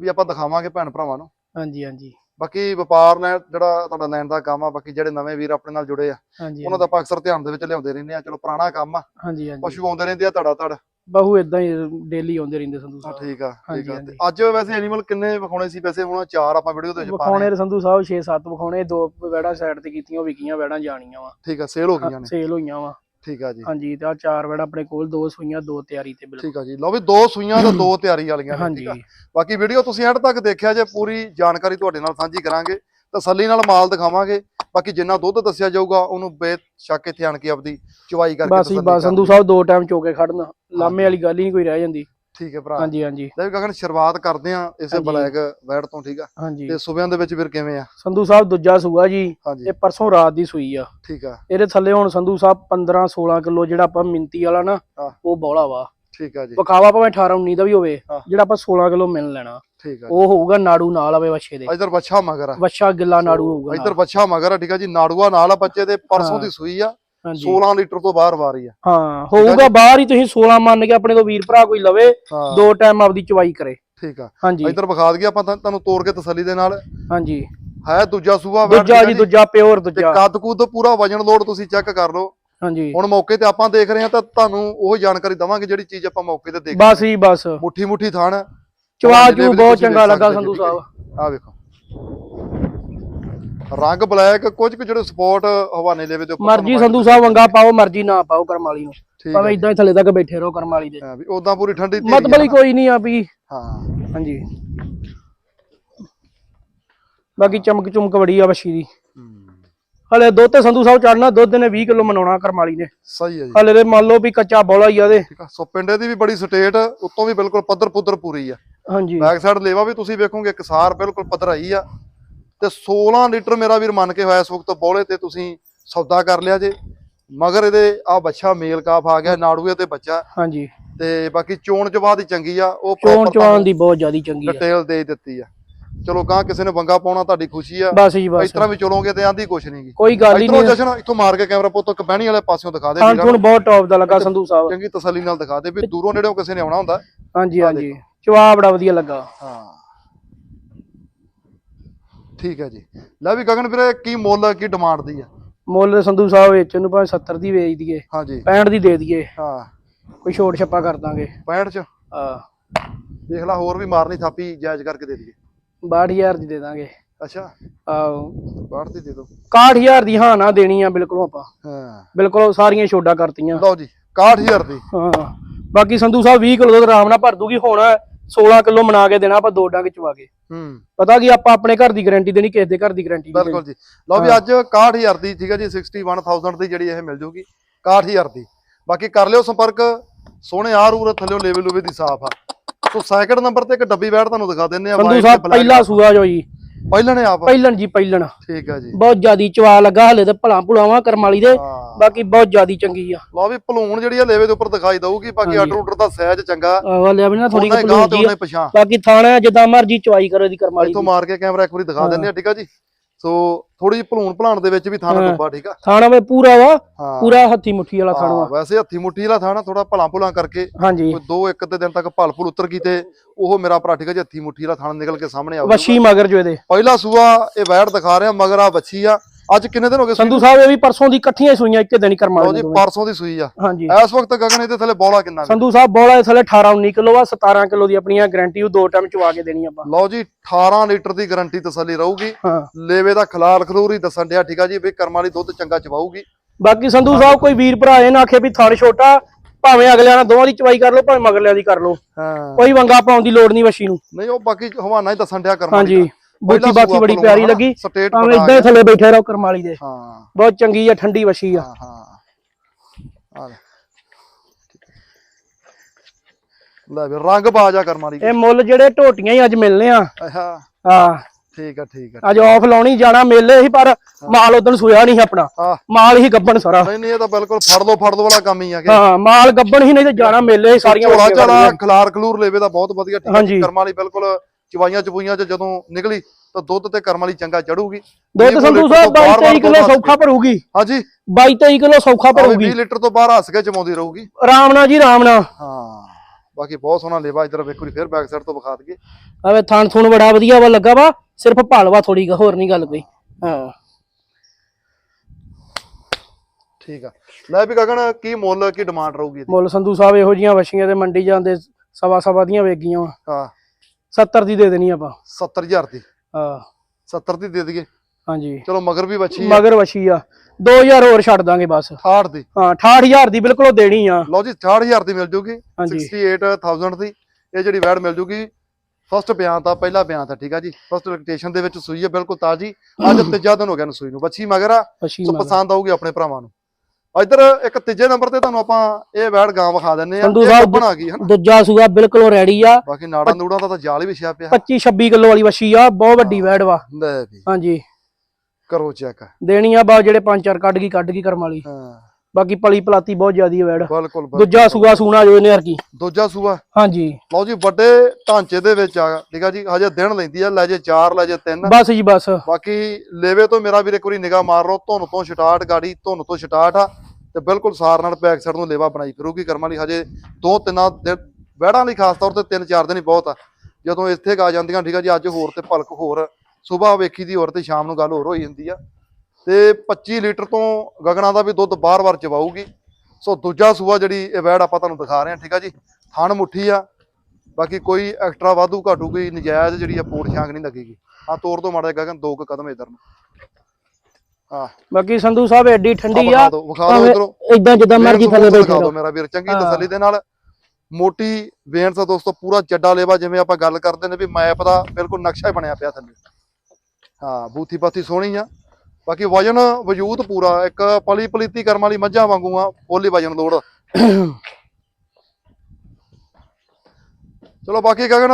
ਵੀ ਆਪਾਂ ਦਿਖਾਵਾਂਗੇ ਭੈਣ ਭਰਾਵਾਂ ਨੂੰ। ਹਾਂਜੀ ਹਾਂਜੀ। ਬਾਕੀ ਵਪਾਰ ਨੇ ਜਿਹੜਾ ਤੁਹਾਡਾ ਲੈਣ ਦਾ ਕੰਮ ਆ ਬਾਕੀ ਜਿਹੜੇ ਨਵੇਂ ਵੀਰ ਆਪਣੇ ਨਾਲ ਜੁੜੇ ਆ ਉਹਨਾਂ ਦਾ ਆਪਾਂ ਅਕਸਰ ਧਿਆਨ ਦੇ ਵਿੱਚ ਲਿਆਉਂਦੇ ਰਹਿੰਦੇ ਆ। ਚਲੋ ਪੁਰਾਣਾ ਕੰਮ ਆ। ਹਾਂਜੀ ਹਾਂਜੀ। ਪਸ਼ੂ ਆਉਂਦੇ ਰਹਿੰਦੇ ਆ ਧੜਾ ਧੜ ਬਹੁ ਇਦਾਂ ਹੀ ਡੇਲੀ ਆਉਂਦੇ ਰਹਿੰਦੇ ਸੰਧੂ ਹਾਂ ਸਾਹਿਬ। ਠੀਕ ਆ ਠੀਕ ਹਾਂਜੀ, ਆ। ਹਾਂਜੀ। ਤੇ ਅੱਜ ਵੈਸੇ ਐਨੀਮਲ ਕਿੰਨੇ ਵਿਖਾਉਣੇ ਸੀ? ਵੈਸੇ ਹੁਣ ਚਾਰ ਆਪਾਂ ਵੀਡੀਓ ਦੇ ਵਿੱਚ ਪਾ ਰਹੇ ਵਿਖਾਉਣੇ। ਤਾਂ ਸੰਧੂ ਸਾਹਿਬ 6-7 ਵਿਖਾਉਣੇ ਦੋ ਵੈੜਾ ਸਾਈਡ ਤੇ ਕੀਤੀਆਂ ਉਹ ਵਿਕੀਆਂ ਵੈੜਾਂ ਜਾਣੀਆਂ ਵਾ। ਠੀਕ ਆ ਸੇਲ ਹੋ ਗਈਆਂ ਨੇ। ਸੇਲ ਹੋਈਆਂ ਵਾ। ਠੀਕ ਆ ਜੀ। ਹਾਂਜੀ ਤੇ ਆ ਚਾਰ ਵੈੜਾ ਆਪਣੇ ਕੋਲ ਦੋ ਸੂਈਆਂ ਦੋ ਤਿਆਰੀ ਤੇ ਬਿਲਕੁਲ। ਠੀਕ ਆ ਜੀ। ਲਓ ਵੀ ਦੋ ਸੂਈਆਂ ਤੇ ਦੋ ਤਿਆਰੀ ਵਾਲੀਆਂ ਨੇ ਹਾਂਜੀ ਠੀਕ ਆ। ਬਾਕੀ ਵੀਡੀਓ ਤੁਸੀਂ ਐਂਡ ਤੱਕ ਦੇਖਿਆ ਜੇ ਪੂਰੀ ਜਾਣਕਾਰੀ ਤੁਹਾਡੇ ਨਾਲ ਸਾਂਝੀ ਕਰਾਂਗੇ। ਤਸੱਲੀ ਨਾਲ ਮਾਲ ਦਿਖਾਵਾਂਗੇ। ਬਾਕੀ ਜਿੰਨਾ ਦੁੱਧ ਦੱਸਿਆ ਜਾਊਗਾ ਉਹਨੂੰ ਬੇਸ਼ੱਕ ਇੱਥੇ ਆਣ ਕੇ ਆਪਦੀ ਚੁਆਈ ਕਰਕੇ ਬਸ ਹੀ ਬਸ ਸੰਧੂ ਸਾਹਿਬ ਦੋ ਟਾਈਮ ਚੋਕੇ ਖੜਨ। ਲਾਮੇ ਵਾਲੀ ਗੱਲ ਹੀ ਨਹੀਂ ਕੋਈ ਰਹਿ ਜਾਂਦੀ। ਠੀਕ ਹੈ ਭਰਾ। ਹਾਂਜੀ ਹਾਂਜੀ। ਲੈ ਵੀ ਗਗਨ ਸ਼ੁਰੂਆਤ ਕਰਦੇ ਆ ਇਸੇ। ਬਲੈਕ ਵੈੜ ਤੋਂ ਠੀਕ ਆ? ਤੇ ਸੁਬਿਆਂ ਦੇ ਵਿੱਚ ਫਿਰ ਕਿਵੇਂ ਆ? ਸੰਧੂ ਸਾਹਿਬ ਦੂਜਾ ਸੂਆ ਜੀ ਇਹ ਪਰਸੋਂ ਰਾਤ ਦੀ ਸੂਈ ਆ। ਠੀਕ ਆ। ਇਹਦੇ ਥੱਲੇ ਹੁਣ ਸੰਧੂ ਸਾਹਿਬ 15 16 ਕਿਲੋ ਜਿਹੜਾ ਆਪਾਂ ਮਿੰਤੀ ਵਾਲਾ ਨਾ। ਉਹ ਬੌਲਾ ਵਾ। ਠੀਕ ਆ ਜੀ। ਪਕਾਵਾ ਭਾਵੇਂ 18 19 ਦਾ ਵੀ ਹੋਵੇ। ਜਿਹੜਾ ਆਪਾਂ 16 ਕਿਲੋ ਮਿਲ ਲੈਣਾ। ਠੀਕ ਆ ਉਹ ਹੋਊਗਾ ਨਾੜੂ ਨਾਲ ਆਵੇ ਵੱਛੇ ਦੇ। ਇਧਰ ਬੱਚਾ ਮਗਰ ਆ। ਵੱਛਾ ਗਿੱਲਾ ਨਾੜੂ ਹੋਊਗਾ ਇਧਰ ਬੱਚਾ ਮਗਰ ਆ ਠੀਕ ਆ ਜੀ। ਨਾੜੂਆ ਨਾਲ ਆ ਬੱਚੇ ਦੇ ਪਰਸੋਂ ਹਾਂ। ਦੀ ਸੂਈ ਆ। ਹਾਂਜੀ। 16 ਲੀਟਰ ਤੋਂ ਬਾਹਰ ਵਾਰੀ ਆ। ਹਾਂ ਹੋਊਗਾ ਬਾਹਰ ਹੀ ਤੁਸੀਂ 16 ਮੰਨ ਕੇ ਆਪਣੇ ਤੋਂ ਵੀਰ ਭਰਾ ਕੋਈ ਲਵੇ ਹਾਂ। ਦੋ ਟਾਈਮ ਆਪਦੀ ਚਵਾਈ ਕਰੇ। ਠੀਕ ਆ। ਹਾਂਜੀ। ਇਧਰ ਵਿਖਾ ਦਈਏ ਆਪਾਂ ਤਾਂ- ਤੁਹਾਨੂੰ ਤੋੜ ਕੇ ਤਸੱਲੀ ਦੇ ਨਾਲ। ਹਾਂਜੀ। ਹੈ ਦੂਜਾ ਸੂਆ ਦੂਜਾ ਜੀ ਦੂਜਾ ਪਿਓਰ ਤੇ ਦੂਜਾ। ਕੱਦ ਕੁੱਦ ਪੂਰਾ ਵਜਨ ਲੋਡ ਤੁਸੀਂ ਚੈੱਕ ਕਰ ਲਓ। ਹਾਂਜੀ। ਹੁਣ ਮੌਕੇ ਤੇ ਆਪਾਂ ਦੇਖ ਰਹੇ ਹਾਂ ਤਾਂ ਤੁਹਾਨੂੰ ਉਹ ਜਾਣਕਾਰੀ ਦਵਾਂਗੇ ਜਿਹੜੀ ਚੀਜ਼ ਆਪਾਂ ਮੌਕੇ ਤੇ ਦੇਖ ਬਸ ਹੀ ਬਸ। ਮੁੱਠੀ ਮੁੱਠੀ ਥਾਣ। ਚਵਾ ਚੂ ਬਹੁਤ ਚੰਗਾ ਲੱਗਾ ਸੰਧੂ ਸਾਹਿਬ। ਆ ਵੇਖੋ। ਰੰਗ ਬਲੈਕ ਕੁਝ ਕੁ ਜਿਹੜੇ ਸਪੋਰਟ ਹਵਾਨੇ ਦੇ ਵਿੱਚ ਮਰਜ਼ੀ ਸੰਧੂ ਸਾਹਿਬ ਵੰਗਾ ਪਾਓ ਮਰਜ਼ੀ ਨਾ ਪਾਓ ਕਰਮ ਵਾਲੀ ਨੂੰ। ਭਾਵੇਂ ਇਦਾਂ ਹੀ ਥੱਲੇ ਤੱਕ ਬੈਠੇ ਰਹੋ ਕਰਮ ਵਾਲੀ ਦੇ। ਹਾਂ ਵੀ ਉਦਾਂ ਪੂਰੀ ਠੰਡੀ ਮਤਲਬ ਹੀ ਕੋਈ ਨਹੀਂ ਆ ਵੀ। ਹਾਂ। ਹਾਂਜੀ। ਬਾਕੀ ਚਮਕ ਚੁਮਕ ਬੜੀ ਆ ਵੱਛੀ ਦੀ। ਹਲੇ ਦੁੱਧ ਤੇ ਸੰਧੂ ਸਾਹਿਬ ਚੜਨਾ ਦੁੱਧ ਨੇ 20 ਕਿਲੋ ਮਨਾਉਣਾ ਕਰਮਾਲੀ ਨੇ। ਸਹੀ ਹੈ ਜੀ। ਹਲੇ ਤੇ ਮੰਨ ਲਓ ਵੀ ਕੱਚਾ ਬੋਲਾ ਹੀ ਆ ਦੇ ਸੋ ਪਿੰਡੇ ਦੀ ਵੀ ਬੜੀ ਸਟੇਟ ਉੱਤੋਂ ਵੀ ਬਿਲਕੁਲ ਪੱਧਰ ਪੁੱਧਰ ਪੂਰੀ ਆ। ਹਾਂਜੀ। ਬੈਕ ਸਾਈਡ ਲੇਵਾ ਵੀ ਤੁਸੀਂ ਵੇਖੋਗੇ ਕਿਸਾਰ ਬਿਲਕੁਲ ਪੱਧਰਾਈ ਆ। ਤੇ 16 ਲੀਟਰ ਮੇਰਾ ਵੀਰ ਮੰਨ ਕੇ ਹੋਇਆ ਇਸ ਵਕਤ ਬੋਲੇ ਤੇ ਤੁਸੀਂ ਸੌਦਾ ਕਰ ਲਿਆ ਜੇ। ਮਗਰ ਇਹਦੇ ਆ ਬੱਚਾ ਮੇਲ ਕਾਫ ਆ ਗਿਆ ਨਾੜੂਏ ਤੇ ਬੱਚਾ। ਹਾਂਜੀ। ਤੇ ਬਾਕੀ ਚੋਣ ਚਵਾਦ ਦੀ ਚੰਗੀ ਆ ਉਹ ਚੋਣ ਚਵਾਨ ਦੀ ਬਹੁਤ ਜ਼ਿਆਦੀ ਚੰਗੀ ਆ। ਡਿਟੇਲ ਦੇ ਦਿੱਤੀ ਆ। ਚਲੋ ਗਾਂ ਕਿਸੇ ਨੇ ਵੰਗਾ ਪਾਉਣਾ ਤੁਹਾਡੀ ਖੁਸ਼ੀ ਆ। ਬਸ ਜੀ ਇਸ ਬਸ। ਤਰ੍ਹਾਂ ਵੀ ਚਲੋਗੇ ਤੇ ਆਂਦੀ ਕੁਛ ਨਹੀਂਗੀ ਕੋਈ ਗੱਲ ਨਹੀਂ ਜਸ਼ਨ ਇੱਥੋਂ ਮਾਰ ਕੇ ਕੈਮਰਾ ਪੁੱਤ ਕਬਹਿਣੀ ਵਾਲੇ ਪਾਸਿਓਂ ਦਿਖਾ ਦੇ ਹਾਂ ਤੁਹਾਨੂੰ। ਬਹੁਤ ਟੌਪ ਦਾ ਲੱਗਾ ਸੰਧੂ ਸਾਹਿਬ। ਚੰਗੀ ਤਸੱਲੀ ਨਾਲ ਦਿਖਾ ਦੇ ਵੀ ਦੂਰੋਂ ਨੇੜੇੋਂ ਕਿਸੇ ਨੇ ਆਉਣਾ ਹੁੰਦਾ। ਹਾਂਜੀ ਹਾਂਜੀ। ਚਵਾ ਬੜਾ ਵਧੀਆ ਲੱਗਾ। ਹਾਂ। ਠੀਕ ਹੈ ਜੀ। ਲੈ ਵੀ ਗਗਨ ਵੀਰੇ ਕੀ ਮੁੱਲ ਕੀ ਡਿਮਾਂਡ ਦੀ ਆ? ਮੁੱਲ ਸੰਧੂ ਸਾਹਿਬ ਵਿੱਚ ਨੂੰ ਭਾਵੇਂ 70 ਦੀ ਵੇਚ ਦਈਏ ਹਾਂਜੀ 65 ਦੀ ਦੇ ਦਈਏ। ਹਾਂ। ਕੋਈ ਛੋਟ ਛੱਪਾ ਕਰ ਦਾਂਗੇ। 65 ਚ? ਆ ਦੇਖ ਲੈ ਹੋਰ ਵੀ ਮਾਰਨੀ ਥਾਪੀ ਜਾਇਜ਼ ਕਰਕੇ ਦੇ ਦਈਏ। 62000 ਦੀ ਦੇ ਦਾਂਗੇ। ਅੱਛਾ। ਆਹੋ। 62 ਦੀ ਦੇ ਦੋ। 61000 ਦੀ ਹਾਂ ਨਾ ਦੇਣੀ ਆ ਬਿਲਕੁਲ ਆਪਾਂ। ਹਾਂ। ਬਿਲਕੁਲ ਸਾਰੀਆਂ ਛੋਡਾ ਕਰਤੀਆਂ। ਲਓ ਜੀ 61000 ਦੀ। ਹਾਂ। ਬਾਕੀ ਸੰਧੂ ਸਾਹਿਬ 20 ਕਿਲੋ ਦਾ ਆਰਾਮ ਨਾਲ ਭਰ ਦੂਗੀ। ਹੁਣ 16 ਕਿਲੋ ਮਨਾ ਕੇ ਦੇਣਾ ਆਪਾਂ ਦੋ ਡੰਗ ਚਵਾ ਕੇ। ਹੂੰ। ਪਤਾ ਕੀ ਆਪਾਂ ਆਪਣੇ ਘਰ ਦੀ ਗਾਰੰਟੀ ਦੇਣੀ ਕਿਸੇ ਦੇ ਘਰ ਦੀ ਗਾਰੰਟੀ ਨਹੀਂ ਬਿਲਕੁਲ ਜੀ। ਲਓ ਵੀ ਅੱਜ 61000 ਦੀ ਠੀਕ ਹੈ ਜੀ 61000 ਦੀ ਜਿਹੜੀ ਇਹ ਮਿਲ ਜੂਗੀ 61000 ਦੀ। ਬਾਕੀ ਕਰ ਲਿਓ ਸੰਪਰਕ ਸੋਹਣੇ ਆਰ ਉਰ ਥੱਲਿਓ ਲੈਵਲ ਲੂਵੇ ਦੀ ਸਾਫ਼ ਆ। ਸੋ ਸੈਕਿੰਡ ਨੰਬਰ ਤੇ ਇੱਕ ਡੱਬੀ ਬੈਠ ਤੁਹਾਨੂੰ ਦਿਖਾ ਦਿੰਨੇ ਆ black ਪਹਿਲਾ ਸੂਆ ਜੋ ਜੀ। ਪਹਿਲਾਂ ਨੇ ਆਪ? ਪਹਿਲਣ ਜੀ ਪਹਿਲਣ। ਠੀਕ ਹੈ ਜੀ। ਬਹੁਤ ਜ਼ਿਆਦੀ ਚਵਾ ਲੱਗਾ ਹਲੇ ਤੇ ਭਲਾ ਭੁਲਾਵਾ ਕਰਮਾਲੀ ਦੇ। ਬਾਕੀ ਬਹੁਤ ਜ਼ਿਆਦੀ ਚੰਗੀ ਆ। ਲਓ ਵੀ ਭਲੂਣ ਜਿਹੜੀ ਆ ਲੇਵੇ ਦੇ ਉੱਪਰ ਦਿਖਾਈ ਦਊਗੀ ਬਾਕੀ। ਆਰਡਰ ਉਡਰ ਦਾ ਸਾਈਜ਼ ਚੰਗਾ। ਆਹ ਲਿਆ ਵੀ ਨਾ ਥੋੜੀ ਜਿਹੀ ਤੇ ਆ। ਬਾਕੀ ਥਾਣਾ ਜਿੱਦਾਂ ਮਰਜ਼ੀ ਚਵਾਈ ਕਰੋ ਦੀ ਕਰਮਾਲੀ ਇੱਥੋਂ ਦੀ। ਮਾਰ ਕੇ ਕੈਮਰਾ ਇੱਕ ਵਾਰੀ ਦਿਖਾ ਦਿੰਨੇ ਆ ਠੀਕ ਆ ਜੀ? ਸੋ ਥੋੜੀ ਜਿਹੀ ਭਲੂਣ ਭਲਾਣ ਦੇ ਵਿੱਚ ਵੀ ਥਾਣਾ। ਡੁੱਬਾ ਠੀਕ ਆ? ਥਾਣਾ ਵੇ ਪੂਰਾ ਵਾ ਪੂਰਾ ਹੱਥੀ ਮੁੱਠੀ ਵਾਲਾ ਥਾਣਾ ਵੈਸੇ ਹੱਥੀ ਮੁੱਠੀ ਵਾਲਾ ਥਾਣਾ ਥੋੜਾ ਭਲਾਂ ਭੁਲਾਂ ਕਰਕੇ ਕੋਈ ਦੋ ਇੱਕ ਦੇ ਦਿਨ ਤੱਕ ਭਲ ਭੁਲ ਉਤਰ ਗਈ ਤੇ ਉਹ ਮੇਰਾ ਭਰਾ ਠੀਕ ਆ ਜੀ ਹੱਥੀ ਮੁੱਠੀ ਵਾਲਾ ਥਾਣਾ ਨਿਕਲ ਕੇ ਸਾਹਮਣੇ ਆਊਗਾ। ਵਸ਼ੀ ਮਗਰ ਜੋ ਇਹਦੇ। ਪਹਿਲਾ ਸੂਆ ਇਹ ਵੈੜ ਦਿਖਾ ਰਿਹਾ ਮਗਰ ਆ ਬੱਚੀ ਆ। ਅੱਜ ਕਿੰਨੇ ਦਿਨ ਹੋ ਗਏ ਸੰਧੂ ਸਾਹਿਬ ਇਹ ਵੀ ਪਰਸੋਂ ਦੀ ਇਕੱਠੀਆਂ ਹੀ ਸੂਈਆਂ ਇੱਕੇ ਦਿਨ ਹੀ ਕਰਮਾ ਲਓ ਜੀ ਪਰਸੋਂ ਦੀ ਸੂਈ ਆ। ਹਾਂਜੀ। ਇਸ ਵਕਤ ਗਗਨ ਇਹਦੇ ਥੱਲੇ ਬੋਲਾ ਕਿੰਨਾ? ਸੰਧੂ ਸਾਹਿਬ ਬੋਲਾ ਇਸ ਵੇਲੇ 18 19 ਕਿਲੋ ਆ 17 ਕਿਲੋ ਦੀ ਆਪਣੀਆਂ ਗਾਰੰਟੀ ਉਹ ਦੋ ਟਾਈਮ ਚਵਾ ਕੇ ਦੇਣੀ ਆਪਾਂ। ਲਓ ਜੀ 18 ਲੀਟਰ ਦੀ ਗਾਰੰਟੀ ਤਸੱਲੀ ਰਹੂਗੀ। ਹਾਂ। ਲੇਵੇ ਦਾ ਖਲਾਲ ਖਲੂਰ ਦੱਸਣ ਡਿਆ ਠੀਕ ਆ ਜੀ ਵੀ ਕਰਮ ਵਾਲੀ ਦੁੱਧ ਚੰਗਾ ਚਵਾਊਗੀ ਬਾਕੀ ਸੰਧੂ ਸਾਹਿਬ ਕੋਈ ਵੀਰ ਭਰਾ ਇਹ ਨਾ ਆਖੇ ਵੀ ਥਣ ਛੋਟਾ ਭਾਵੇਂ ਅਗਲਿਆਂ ਨਾਲ ਦੋਵਾਂ ਦੀ ਚਵਾਈ ਕਰ ਲਓ ਭਾਵੇਂ ਮਗਰਲਿਆਂ ਦੀ ਕਰ ਲਓ। ਹਾਂ। ਕੋਈ ਵੰਗਾ ਪਾਉਣ ਦੀ ਲੋੜ ਨਹੀਂ ਵਸ਼ੀ ਨੂੰ। ਨਹੀਂ ਉਹ ਬਾਕੀ ਹਵਾਨਾ ਹੀ ਦੱਸਣ ਡਿਆ ਕਰਮ ਹਾਂਜੀ। ਬੂਥੀ ਬਾਕੀ ਬੜੀ ਪਿਆਰੀ ਲੱਗੀ। ਭਾਵੇਂ ਇਦਾਂ ਹੀ ਥੱਲੇ ਬੈਠੇ ਰਹੋ ਕਰਮਾਲੀ ਦੇ। ਹਾਂ। ਬਹੁਤ ਚੰਗੀ ਆ ਠੰਡੀ ਵਸ਼ੀ ਆ। ਹਾਂ ਹਾਂ। ਆ ਲੈ। ਲੈ ਵੀ ਰੰਗ ਬਾਜਾ ਕਰਮ ਵਾਲੀ ਇਹ ਮੁੱਲ ਜਿਹੜੇ ਢੋਟੀਆਂ ਹੀ ਅੱਜ ਮਿਲਨੇ ਆ। ਹਾਂ। ਠੀਕ ਆ ਠੀਕ ਆ ਅੱਜ ਆਫ ਲਾਉਣੀ ਜਾਣਾ ਮੇਲੇ ਸੀ ਪਰ ਮਾਲ ਉਦੋਂ ਸੋਇਆ ਨਹੀਂ ਆਪਣਾ। ਮਾਲ ਹੀ ਗੱਬਣ ਸਾਰਾ। ਨਹੀਂ ਨਹੀਂ ਇਹ ਤਾਂ ਬਿਲਕੁਲ ਫੜ ਲੋ ਫੜ ਲੋ ਵਾਲਾ ਕੰਮ ਹੀ ਆ ਕਿ। ਹਾਂ ਮਾਲ ਗੱਬਣ ਹੀ ਨਹੀਂ ਤੇ ਜਾਣਾ ਮੇਲੇ ਸਾਰੀਆਂ ਝੋਲਾ। ਖਲਾਰ ਖਲੂਰ ਲੇਵੇ ਦਾ ਬਹੁਤ ਵਧੀਆ ਠੀਕ ਹਾਂਜੀ। ਕਰਮ ਵਾਲੀ ਬਿਲਕੁਲ ਚਵਾਈਆਂ ਚਪੂਈਆਂ ਚ ਜਦੋਂ ਨਿਕਲੀ ਤਾਂ ਦੁੱਧ ਤੇ ਕਰਮ ਵਾਲੀ ਚੰਗਾ ਚੜੂਗੀ। ਦੁੱਧ ਸੰਧੂ ਸਾਹਿਬ 22 23 ਕਿਲੋ ਸੌਖਾ ਭਰੂਗੀ। ਹਾਂਜੀ। 22 23 ਕਿਲੋ ਸੌਖਾ ਭਰੂਗੀ। 20 ਲੀਟਰ ਤੋਂ ਬਾਹਰ ਹੱਸ ਕੇ ਚਮਾਉਂਦੀ ਰਹੂਗੀ। ਆਰਾਮ ਨਾਲ ਜੀ ਆਰਾਮ ਨਾਲ। ਹਾਂ ਬਾਕੀ ਬਹੁਤ ਸੋਹਣਾ ਲੇਵਾ ਇਧਰ ਵੇਖੋ ਜੀ ਫਿਰ ਬੈਕ ਸਾਈਡ ਤੋਂ ਵਿਖਾ ਦਈਏ। ਆਵੇ ਥਣ ਥੁਣ ਬੜਾ ਵਧੀਆ ਵਾ ਲੱਗਾ ਵਾ ਸਿਰਫ ਭਾਲਵਾ ਥੋੜੀ ਹੋਰ ਨਹੀਂ ਗੱਲ ਕੋਈ। ਹਾਂ। ਠੀਕ ਆ। ਲੈ ਵੀ ਗਗਨ ਕੀ ਮੁੱਲ ਕੀ ਡਿਮਾਂਡ ਰਹੂਗੀ? ਮੁੱਲ ਸੰਧੂ ਸਾਹਿਬ ਇਹੋ ਜੀਆਂ ਵਸ਼ੀਆਂ ਤੇ ਮੰਡੀ ਜਾਂਦੇ ਸਵਾ ਸਵਾ ਦੀਆਂ ਵੇਗੀਆਂ ਹਾਂ। 70 ਦੀ ਦੇ ਦੇਣੀ ਆਪਾਂ। 70000 ਦੀ। ਹਾਂ। 70 ਦੀ ਦੇ ਦਈਏ। ਹਾਂਜੀ। ਚਲੋ ਮਗਰ ਵੀ ਬੱਚੀ ਆ। ਮਗਰ ਵਸ਼ੀ ਆ। 2000 ਹੋਰ ਛੱਡ ਦਾਂਗੇ ਬਸ। 68 ਦੀ। ਹਾਂ 68000 ਦੀ ਬਿਲਕੁਲ ਉਹ ਦੇਣੀ ਆ। ਲਓ ਜੀ 68000 ਦੀ ਮਿਲ ਜੂਗੀ। ਹਾਂਜੀ। 68000 ਦੀ। ਇਹ ਜਿਹੜੀ ਵੈੜ ਮਿਲ ਜੂਗੀ ਫਸਟ ਬਿਆਨ ਤਾਂ ਪਹਿਲਾ ਬਿਆਨ ਤਾਂ ਠੀਕ ਆ ਜੀ। ਫਸਟ ਰੈਕਟੇਸ਼ਨ ਦੇ ਵਿੱਚ ਸੂਈ ਹੈ ਬਿਲਕੁਲ ਤਾਜੀ। ਅੱਜ ਤੀਜਾ ਦਿਨ ਹੋ ਗਿਆ ਨੂੰ ਸੂਈ ਨੂੰ। ਬੱਚੀ ਮਗਰ ਆ। ਸੋ ਪਸੰਦ ਆਊਗੀ ਆਪਣੇ ਭਰਾਵਾਂ ਨੂੰ। ਇੱਧਰ ਇੱਕ ਤੀਜੇ ਨੰਬਰ ਤੇ ਤੁਹਾਨੂੰ ਆਪਾਂ ਇਹ ਵੈੜ ਗਾਂ ਵਿਖਾ ਦਿੰਨੇ ਆ ਸੰਧੂ ਇਹ ਸਾਹਿਬ ਆ ਗਈ ਹਨਾ? ਦੂਜਾ ਸੂਆ ਬਿਲਕੁਲ ਰੈਡੀ ਆ। ਬਾਕੀ ਨਾੜਾਂ ਨੂੜਾਂ ਦਾ ਤਾਂ ਜਾਲ ਹੀ ਵਿਛਿਆ ਪਿਆ। 25 26 ਕਿਲੋ ਵਾਲੀ ਵਸ਼ੀ ਆ ਬਹੁਤ ਵੱਡੀ ਵੈੜ ਵਾ। ਲੈ ਵੀ। ਹਾਂਜੀ। ਕਰੋ ਚੈੱਕ। ਦੇਣੀ ਆ ਬਾ ਜਿਹੜੇ ਪੰਜ ਚਾਰ ਕੱਢ ਗਈ ਕੱਢ ਗਈ ਕਰਮ ਵਾਲੀ। ਹਾਂ। ਬਾਕੀ ਪਲੀ ਪਲਾਤੀ ਬਹੁਤ ਜ਼ਿਆਦੀ ਆ ਵੈੜ। ਬਿਲਕੁਲ ਬਿਲਕੁਲ। ਦੂਜਾ ਸੂਆ ਸੂਣਾ ਜੋ ਇਹਨੇ ਹਰ ਕੀ। ਦੂਜਾ ਸੂਆ? ਹਾਂਜੀ। ਲਓ ਜੀ ਵੱਡੇ ਢਾਂਚੇ ਦੇ ਵਿੱਚ ਆ ਠੀਕ ਆ ਜੀ ਹਜੇ ਦਿਨ ਲੈਂਦੀ ਆ ਲੈ ਜੇ 4 ਲੈ ਜੇ 3 ਬਸ ਜੀ ਬਸ। ਬਾਕੀ ਲੇਵੇ ਤੋਂ ਮੇਰਾ ਵੀਰ ਇੱਕ ਵਾਰੀ ਨਿਗਾਹ ਮਾਰ ਲਓ ਧੁੰਨ ਤੋਂ ਸਟਾਰਟ ਗਾੜੀ ਧੁੰਨ ਤੋਂ ਸਟਾਰਟ ਆ ਤੇ ਬਿਲਕੁਲ ਸਾਰ ਨਾਲ ਬੈਕ ਸਾਈਡ ਨੂੰ ਲੇਵਾ ਬਣਾਈ ਫਿਰੂਗੀ ਕਰਮਾਂ ਲਈ। ਹਜੇ ਦੋ ਤਿੰਨਾਂ ਦਿਨ ਵਹਿੜਾਂ ਲਈ ਖਾਸ ਤੌਰ ਤੇ ਤਿੰਨ ਚਾਰ ਦਿਨ ਹੀ ਬਹੁਤ ਆ। ਜਦੋਂ ਇੱਥੇ ਆ ਜਾਂਦੀਆਂ ਠੀਕ ਆ ਜੀ ਅੱਜ ਹੋਰ ਤੇ ਭਲਕ ਹੋਰ। ਸਵੇਰ ਵੇਖੀ ਦੀ ਹੋਰ ਤੇ ਸ਼ਾਮ ਨੂੰ ਗੱਲ ਹੋਰ ਹੋਈ ਜਾਂਦੀ ਆ। ਤੇ 25 ਲੀਟਰ ਤੋਂ ਗਗਨਾਂ ਦਾ ਵੀ ਦੁੱਧ ਬਾਰ-ਬਾਰ ਚਵਾਊਗੀ ਸੋ ਦੂਜਾ ਸੂਆ ਜਿਹੜੀ ਇਹ ਵੈੜ ਆਪਾਂ ਤੁਹਾਨੂੰ ਦਿਖਾ ਰਹੇ ਹਾਂ ਠੀਕ ਆ ਜੀ? ਥਣ ਮੁੱਠੀ ਆ। ਬਾਕੀ ਕੋਈ ਐਕਸਟਰਾ ਵਾਧੂ ਘਾਟੂ ਕੋਈ ਨਜਾਇਜ਼ ਜਿਹੜੀ ਆ ਪੋੜ ਛਾਂਗ ਨਹੀਂ ਲੱਗੇਗੀ। ਆ ਤੋੜ ਤੋਂ ਮਾੜਾ ਗਗਨ ਦੋ ਕੁ ਕਦਮ ਇਧਰ ਨੂੰ। ਆ ਬਾਕੀ ਸੰਧੂ ਸਾਹਿਬ ਐਡੀ ਠੰਡੀ ਆ ਵਿਖਾ ਦਿਓ ਇਧਰੋਂ। ਇਦਾਂ ਜਿੱਦਾਂ ਮਰਜ਼ੀ ਥੱਲੇ ਬੈਠੇ ਰਹੋ। ਮੇਰਾ ਵੀਰ ਚੰਗੀ। ਤਸੱਲੀ ਦੇ ਨਾਲ। ਮੋਟੀ ਵੇਨਸ ਆ ਦੋਸਤੋ ਪੂਰਾ ਚੱਡਾ ਲੇਵਾ ਜਿਵੇਂ ਆਪਾਂ ਗੱਲ ਕਰਦੇ ਨੇ ਵੀ ਮੈਪ ਦਾ ਬਿਲਕੁਲ ਨਕਸ਼ਾ ਹੀ ਬਣਿਆ ਪਿਆ ਥੱਲੇ। ਹਾਂ ਬੂਥੀ ਪਾਥੀ ਸੋਹਣੀ ਆ। ਬਾਕੀ ਵਜਨ ਵਜੂਦ ਪੂਰਾ ਇੱਕ ਪਲੀ ਪਲੀਤੀ ਕਰਮ ਵਾਲੀ ਮੱਝਾਂ ਵਾਂਗੂ ਆ ਫੁੱਲੀ ਵਜਨ ਲੋੜ। ਚਲੋ ਬਾਕੀ ਗਗਨ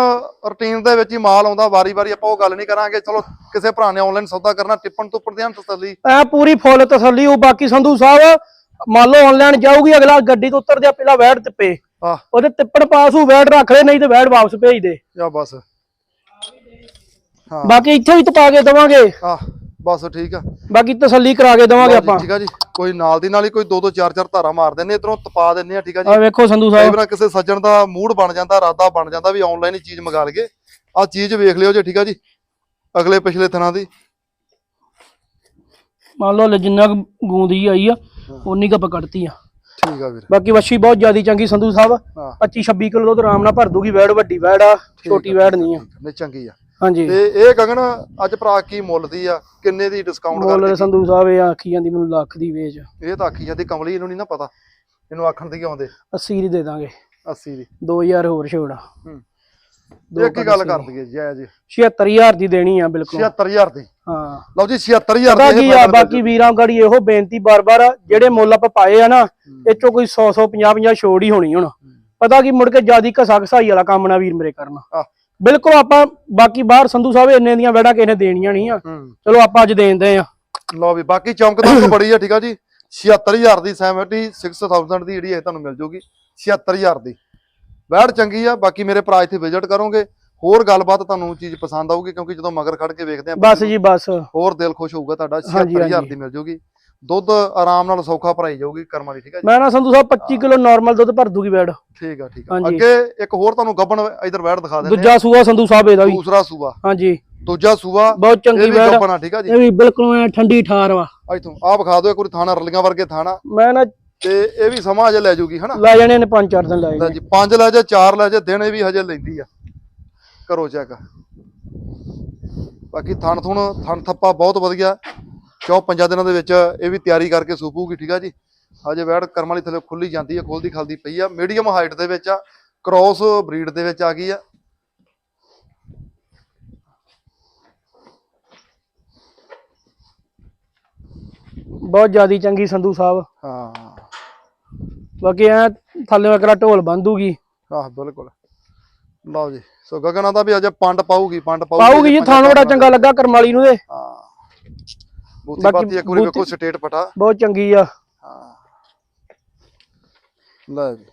ਰੁਟੀਨ ਦੇ ਵਿੱਚ ਹੀ ਮਾਲ ਆਉਂਦਾ ਵਾਰੀ-ਵਾਰੀ ਆਪਾਂ ਉਹ ਗੱਲ ਨਹੀਂ ਕਰਾਂਗੇ। ਚਲੋ ਕਿਸੇ ਭਰਾ ਨੇ ਆਨਲਾਈਨ ਸੌਦਾ ਕਰਨਾ ਟਿੱਪਣ ਟੁੱਪਣ ਦੀਆਂ ਤਸੱਲੀ। ਐ ਪੂਰੀ ਫੁੱਲ ਤਸੱਲੀ ਉਹ ਬਾਕੀ ਸੰਧੂ ਸਾਹਿਬ ਮੰਨ ਲਓ ਆਨਲਾਈਨ ਜਾਊਗੀ ਅਗਲਾ ਗੱਡੀ ਤੋਂ ਉਤਰਦਿਆ ਪਹਿਲਾਂ ਵੈੜ ਤਿੱਪੇ ਆਹ। ਉਹਦੇ ਤਿੱਪੜ ਪਾਸ ਹੋ ਵੈੜ ਰੱਖ ਲੈ ਨਹੀਂ ਤੇ ਵੈੜ ਵਾਪਸ ਭੇਜ ਦੇ। ਜਾਂ ਬਸ। ਹਾਂ। ਬਾਕੀ ਇੱਥੇ ਵੀ ਤਪਾ ਕੇ ਦਵਾਂਗੇ। ਆ ਬਸ ਠੀਕ ਆ। ਬਾਕੀ ਤਸੱਲੀ ਕਰਾ ਕੇ ਦਵਾਂਗੇ ਆਪਾਂ। ਠੀਕ ਆ ਜੀ। ਕੋਈ ਨਾਲ ਦੀ ਨਾਲ ਹੀ ਕੋਈ ਦੋ ਦੋ ਚਾਰ ਚਾਰ ਧਾਰਾ ਮਾਰ ਦਿੰਨੇ ਇਧਰੋਂ ਤਪਾ ਦਿੰਨੇ ਆ ਠੀਕ ਆ ਜੀ। ਆ ਵੇਖੋ ਸੰਧੂ ਕਈ ਸਾਹਿਬ ਵਾਰ ਕਿਸੇ ਸੱਜਣ ਦਾ ਮੂਡ ਬਣ ਜਾਂਦਾ ਇਰਾਦਾ ਬਣ ਜਾਂਦਾ ਵੀ ਆਨਲਾਈਨ ਹੀ ਚੀਜ਼ ਮੰਗਾ ਲਈਏ। ਆ ਚੀਜ਼ ਵੇਖ ਲਿਓ ਜੀ ਠੀਕ ਆ ਜੀ। ਅਗਲੇ ਪਿਛਲੇ ਥਣਾ ਦੀ। ਮੰਨ ਲਓ ਲੈ ਜਿੰਨਾ ਗੂੰਦੀ ਆਈ ਆ ਉਨੀ ਕੁ ਪਕੜਤੀ ਆ। ਠੀਕ ਆ ਵੀਰ। ਬਾਕੀ ਵੱਛੀ ਬਹੁਤ ਜ਼ਿਆਦੀ ਚੰਗੀ ਸੰਧੂ ਸਾਹਿਬ। ਹਾਂ। 25 26 ਕਿਲੋ ਦੁੱਧ ਆਰਾਮ ਨਾਲ ਭਰ ਦੂਗੀ ਵੈੜ ਵੱਡੀ ਵੈੜ ਆ ਛੋਟੀ ਵੈੜ ਨਹੀਂ ਆ ਨਹੀਂ ਚੰਗੀ ਆ। ਹਾਂਜੀ। ਤੇ ਇਹ ਗਗਨ ਅੱਜ ਭਰਾ ਕੀ ਮੁੱਲ ਦੀ ਆ? ਕਿੰਨੇ ਦੀ ਡਿਸਕਾਊਂਟ ਮੁੱਲ ਕਰਦੇ ਸੰਧੂ ਸਾਹਿਬ ਇਹ ਆਖੀ ਜਾਂਦੀ ਮੈਨੂੰ ਲੱਖ ਦੀ ਵੇਚ। ਇਹ ਤਾਂ ਆਖੀ ਜਾਂਦੀ ਕਮਲੀ ਇਹਨੂੰ ਨਹੀਂ ਨਾ ਪਤਾ। ਇਹਨੂੰ ਆਖਣ ਦੀ ਆਉਂਦੇ? 80 ਦੀ ਦੇ ਦਾਂਗੇ। 80 ਦੀ। 2000 ਹੋਰ ਛੋੜਾ। ਹੂੰ। ਇਹ ਕੀ ਗੱਲ ਕਰ ਦਈਏ ਜੈ ਜੀ। 76000 ਦੀ ਦੇਣੀ ਆ ਬਿਲਕੁਲ। 76000 ਦੀ? ਹਾਂ। ਲਓ ਜੀ 76000 ਪਤਾ ਦੀ ਕੀ ਆ ਬਾਕੀ ਵੀਰਾਂ ਗਾੜੀ ਇਹੋ ਬੇਨਤੀ ਬਾਰ-ਬਾਰ ਜਿਹੜੇ ਮੁੱਲ ਆਪਾਂ ਪਾਏ ਆ ਨਾ ਇਹ ਚੋਂ ਕੋਈ 100 100 50 50 ਛੋੜ ਹੀ ਹੋਣੀ ਹੁਣ। ਪਤਾ ਕੀ ਮੁੜ ਕੇ ਜਿਆਦੀ ਘਸਾ ਘਸਾਈ ਵਾਲਾ ਕੰਮ ਨਾ ਵੀਰ ਮੇਰੇ ਕਰਨਾ। ਬਿਲਕੁਲ ਆਪਾਂ ਬਾਕੀ ਬਾਹਰ ਸੰਧੂ ਸਾਹਿਬ ਇੰਨੇ ਦੀਆਂ ਵੈੜਾਂ ਕਿਸੇ ਨੇ ਦੇਣੀਆਂ ਨਹੀਂ ਆ। ਚਲੋ ਆਪਾਂ ਅੱਜ ਦੇਣਦੇ ਆ। ਲਓ ਵੀ ਬਾਕੀ ਚਮਕਦਮ ਬੜੀ ਆ ਠੀਕ ਆ ਜੀ। 76000 ਦੀ 76000 ਦੀ ਜਿਹੜੀ ਇਹ ਤੁਹਾਨੂੰ ਮਿਲ ਜੂਗੀ। 76000 ਦੀ। ਵੈੜ ਚੰਗੀ ਆ ਬਾਕੀ ਮੇਰੇ ਭਰਾ ਇੱਥੇ ਵਿਜ਼ਿਟ ਕਰੋਗੇ। ਹੋਰ ਗੱਲਬਾਤ ਤੁਹਾਨੂੰ ਚੀਜ਼ ਪਸੰਦ ਆਊਗੀ ਕਿਉਂਕਿ ਜਦੋਂ ਮਗਰ ਖੜ ਕੇ ਵੇਖਦੇ ਆ ਬਸ ਜੀ ਬਸ। ਹੋਰ ਦਿਲ ਖੁਸ਼ ਹੋਊਗਾ ਤੁਹਾਡਾ ਹਾਂਜੀ, 76000 ਹਾਂਜੀ। ਦੀ ਮਿਲ ਜੂਗੀ। ਦੁੱਧ ਆਰਾਮ ਨਾਲ ਸੌਖਾ ਭਰਾਈ ਜਾਊਗੀ ਕਰਮਾਂ ਦੀ ਠੀਕ ਹੈ ਜੀ? ਮੈਂ ਨਾ ਸੰਧੂ ਸਾਹਿਬ 25 ਕਿਲੋ ਨਾਰਮਲ ਦੁੱਧ ਭਰ ਦੂਗੀ ਬੈਡ। ਠੀਕ ਆ ਠੀਕ ਆ। ਹਾਂਜੀ। ਅੱਗੇ ਇੱਕ ਹੋਰ ਤੁਹਾਨੂੰ ਗੱਬਣ ਇਧਰ ਵੈੜ ਦਿਖਾ ਦਿੰਦੇ ਆ ਦੂਜਾ ਸੂਆ ਸੰਧੂ ਸਾਹਿਬ ਇਹਦਾ ਵੀ। ਦੂਸਰਾ ਸੂਆ। ਹਾਂਜੀ। ਦੂਜਾ ਸੂਆ ਬਹੁਤ ਇਹ ਚੰਗੀ ਵੀ ਗੱਬਣ ਆ ਠੀਕ ਆ ਜੀ। ਇਹ ਵੀ ਬਿਲਕੁਲ ਐ ਠੰਡੀ ਠਾਰ ਵਾ। ਅੱਜ ਤੋਂ ਆਹ ਵਿਖਾ ਦਿਓ ਇੱਕ ਵਾਰੀ ਥਾਣਾ ਰਲੀਆਂ ਵਰਗੇ ਥਾਣਾ। ਮੈਂ ਨਾ ਤੇ ਇਹ ਵੀ ਸਮਾਂ ਅਜੇ ਲੈ ਜੂਗੀ ਹਨਾ? ਲੈ ਜਾਣੇ ਨੇ ਪੰਜ ਚਾਰ ਦਿਨ ਲੈ ਜੀ ਪੰਜ ਲੈ ਜਾ ਚਾਰ ਲੈ ਜਾ ਦਿਨ ਇਹ ਵੀ ਹਜੇ ਲੈਂਦੀ ਆ। ਕਰੋ ਚੈੱਕ। ਬਾਕੀ ਥਣ ਥੁਣ ਥਣ ਥੱਪਾ ਬਹੁਤ ਵਧੀਆ। ਚੌ ਪੰਜਾਂ ਦਿਨਾਂ ਦੇ ਵਿੱਚ ਇਹ ਵੀ ਤਿਆਰੀ ਕਰਕੇ ਸੂਪੂਗੀ ਠੀਕ ਆ ਜੀ? ਹਜੇ ਵੈੜ ਕਰਮ ਵਾਲੀ ਥੱਲੇ ਖੁੱਲੀ ਜਾਂਦੀ ਆ ਖੋਲਦੀ ਖਲਦੀ ਪਈ ਆ। ਮੀਡੀਅਮ ਹਾਈਟ ਦੇ ਵਿੱਚ ਆ ਕ੍ਰੋਸ ਬਰੀਡ ਦੇ ਵਿੱਚ ਆ ਗਈ ਆ। ਬਹੁਤ ਜਿਆਦੀ ਚੰਗੀ ਸੰਧੂ ਸਾਹਿਬ। ਹਾਂ। ਬਾਕੀ ਐ ਥੱਲੇ ਵਕਰਾ ਢੋਲ ਬੰਦੂਗੀ ਆਹ ਬਿਲਕੁਲ। ਲਓ ਜੀ ਸੋ ਗਗਨਾਂ ਦਾ ਵੀ ਅੱਜ ਪੰਡ ਪਾਊਗੀ ਪੰਡ ਪਾਊਗੀ। ਪਾਉਗੀ ਜੀ ਥਾਣ ਬੜਾ ਚੰਗਾ ਲੱਗਾ ਕਰਮਾਲੀ ਨੂੰ ਤੇ ਹਾਂ। ਬੂਤੀ ਬਾਕੀ ਬਾਤੀ ਇੱਕ ਵਾਰੀ ਵੇਖੋ ਬੂਤੀ- ਸਟੇਟ ਪਟਾ। ਬਹੁਤ ਚੰਗੀ ਆ। ਹਾਂ। ਲੈ ਜੀ।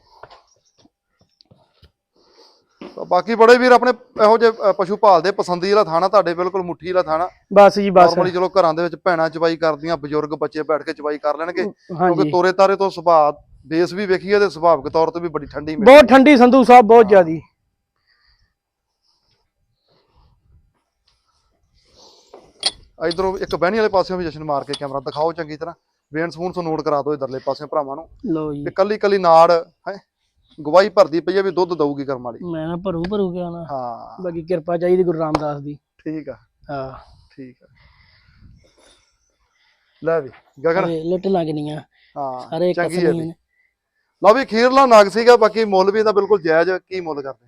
ਤਾਂ ਬਾਕੀ ਬੜੇ ਵੀਰ ਆਪਣੇ ਇਹੋ ਜਿਹੇ ਅ, ਪਸ਼ੂ ਪਾਲਦੇ ਪਸੰਦੀ ਵਾਲਾ ਥਾਣਾ ਤੁਹਾਡੇ ਬਿਲਕੁਲ ਮੁੱਠੀ ਵਾਲਾ ਥਾਣਾ। ਬਸ ਜੀ ਬਸ। ਨਾਰਮਲੀ ਚਲੋ ਘਰਾਂ ਦੇ ਵਿੱਚ ਭੈਣਾਂ ਚਵਾਈ ਕਰਦੀਆਂ ਬਜ਼ੁਰਗ ਬੱਚੇ ਬੈਠ ਕੇ ਚਵਾਈ ਕਰ ਲੈਣਗੇ। ਕਿਉਂਕਿ ਹਾਂਜੀ। ਤੋਰੇ ਤਾਰੇ ਤੋਂ ਸੁਭਾਅ ਬੇਸ ਵੀ ਵੇਖੀਏ ਤੇ ਸੁਭਾਵਿਕ ਤੌਰ ਤੇ ਵੀ ਬੜੀ ਠੰਡੀ ਮਿੱਠੀ ਬਹੁਤ ਠੰਡੀ ਸੰਧੂ ਸਾਹਿਬ ਬਹੁਤ ਜਿਆਦੀ। ਇਧਰੋਂ ਇੱਕ ਬਹਿਣੀ ਵਾਲੇ ਪਾਸਿਓਂ ਵੀ ਜਸ਼ਨ ਮਾਰ ਕੇ ਕੈਮਰਾ ਦਿਖਾਓ ਚੰਗੀ ਤਰ੍ਹਾਂ। ਵੇਨ ਸਪੂਨ ਤੋਂ ਨੋਟ ਕਰਾ ਦਿਓ ਇਧਰਲੇ ਪਾਸਿਓਂ ਭਰਾਵਾਂ ਨੂੰ। ਲੋ ਜੀ। ਤੇ ਕੱਲੀ ਕੱਲੀ ਨਾੜ ਹੈ ਗਵਾਹੀ ਭਰਦੀ ਪਈ ਆ ਵੀ ਦੁੱਧ ਦਊਗੀ ਕਰਮ ਵਾਲੀ। ਮੈਂ ਨਾ ਭਰੂ ਭਰੂ ਗਿਆ ਨਾ ਹਾਂ। ਬਾਕੀ ਕਿਰਪਾ ਚਾਹੀਦੀ ਗੁਰੂ ਰਾਮਦਾਸ ਦੀ। ਠੀਕ ਆ। ਹਾਂ। ਠੀਕ ਆ। ਲੈ ਵੀ ਗਗਨ। ਲੁੱਟ ਲੱਗਣੀਆਂ ਹਾਂ ਸਾਰੇ ਚੰਗੀ ਹੈ ਵੀ। ਲਓ ਵੀ ਖੀਰਲਾ ਨਗ ਸੀਗਾ ਬਾਕੀ ਮੁੱਲ ਵੀ ਇਹਦਾ ਬਿਲਕੁਲ ਜਾਇਜ਼ ਕੀ ਮੁੱਲ ਕਰਦੇ?